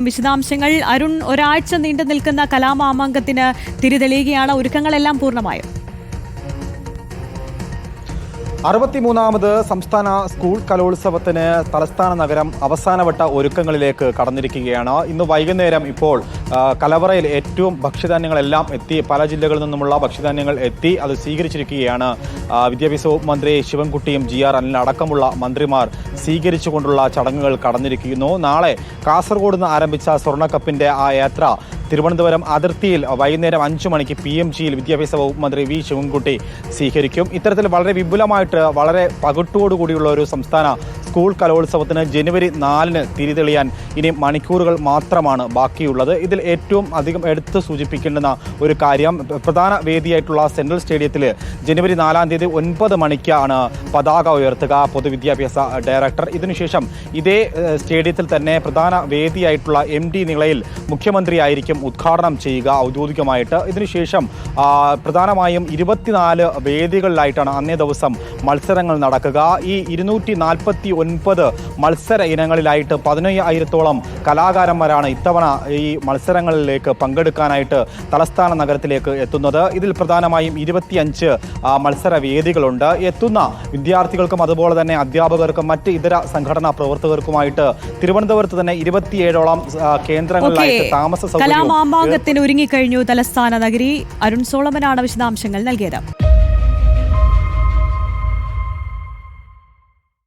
വിശദാംശങ്ങൾ അരുൺ ഒരാഴ്ച നീണ്ടു നിൽക്കുന്ന കലാമാമാങ്കത്തിന് തിരിതെളിയുകയാണ് ഒരുക്കങ്ങളെല്ലാം പൂർണമായോ. അറുപത്തിമൂന്നാമത് സംസ്ഥാന സ്കൂൾ കലോത്സവത്തിന് തലസ്ഥാന നഗരം അവസാനവട്ട ഒരുക്കങ്ങളിലേക്ക് കടന്നിരിക്കുകയാണ്. ഇന്ന് വൈകുന്നേരം ഇപ്പോൾ കലവറയിൽ ഏറ്റവും ഭക്ഷ്യധാന്യങ്ങളെല്ലാം എത്തി പല ജില്ലകളിൽ നിന്നുമുള്ള ഭക്ഷ്യധാന്യങ്ങൾ എത്തി അത് സ്വീകരിച്ചിരിക്കുകയാണ്. വിദ്യാഭ്യാസ മന്ത്രി ശിവൻകുട്ടിയും ജി ആർ അനിൽ അടക്കമുള്ള മന്ത്രിമാർ സ്വീകരിച്ചുകൊണ്ടുള്ള ചടങ്ങുകൾ കടന്നിരിക്കുന്നു. നാളെ കാസർഗോഡ് നിന്ന് ആരംഭിച്ച സ്വർണക്കപ്പിന്റെ ആ യാത്ര തിരുവനന്തപുരം അതിർത്തിയിൽ വൈകുന്നേരം അഞ്ചു മണിക്ക് പി എം ജിയിൽ വിദ്യാഭ്യാസ വകുപ്പ് മന്ത്രി വി ശിവൻകുട്ടി സ്വീകരിക്കും. ഇത്തരത്തിൽ വളരെ വിപുലമായിട്ട് വളരെ പകട്ടോടുകൂടിയുള്ള ഒരു സംസ്ഥാന സ്കൂൾ കലോത്സവത്തിന് ജനുവരി നാലിന് തിരിതെളിയാൻ ഇനി മണിക്കൂറുകൾ മാത്രമാണ് ബാക്കിയുള്ളത്. ഇതിൽ ഏറ്റവും അധികം എടുത്ത് സൂചിപ്പിക്കേണ്ടുന്ന ഒരു കാര്യം പ്രധാന വേദിയായിട്ടുള്ള സെൻട്രൽ സ്റ്റേഡിയത്തിൽ ജനുവരി നാലാം തീയതി ഒൻപത് മണിക്കാണ് പതാക ഉയർത്തുക പൊതുവിദ്യാഭ്യാസ ഡയറക്ടർ. ഇതിനുശേഷം ഇതേ സ്റ്റേഡിയത്തിൽ തന്നെ പ്രധാന വേദിയായിട്ടുള്ള എം ഡി നിളയിൽ മുഖ്യമന്ത്രിയായിരിക്കും ഉദ്ഘാടനം ചെയ്യുക ഔദ്യോഗികമായിട്ട്. ഇതിനുശേഷം പ്രധാനമായും ഇരുപത്തിനാല് വേദികളിലായിട്ടാണ് അന്നേ ദിവസം മത്സരങ്ങൾ നടക്കുക. ഈ ഇരുന്നൂറ്റി നാൽപ്പത്തി ഒൻപത് മത്സര ഇനങ്ങളിലായിട്ട് പതിനയ്യായിരത്തോളം കലാകാരന്മാരാണ് ഇത്തവണ ഈ മത്സരങ്ങളിലേക്ക് പങ്കെടുക്കാനായിട്ട് തലസ്ഥാന നഗരത്തിലേക്ക് എത്തുന്നത്. ഇതിൽ പ്രധാനമായും ഇരുപത്തിയഞ്ച് മത്സര വേദികളുണ്ട്. എത്തുന്ന വിദ്യാർത്ഥികൾക്കും അതുപോലെ തന്നെ അധ്യാപകർക്കും മറ്റ് ഇതര സംഘടനാ പ്രവർത്തകർക്കുമായിട്ട് തിരുവനന്തപുരത്ത് തന്നെ ഇരുപത്തിയേഴോളം കേന്ദ്രങ്ങളിലായിട്ട് താമസ സൗകര്യവും കലാമാമാങ്കത്തിന് ഒരുങ്ങിക്കഴിഞ്ഞു തലസ്ഥാന നഗരി. അരുൺ സോളമനാണ് വിശദാംശങ്ങൾ നൽകിയത്.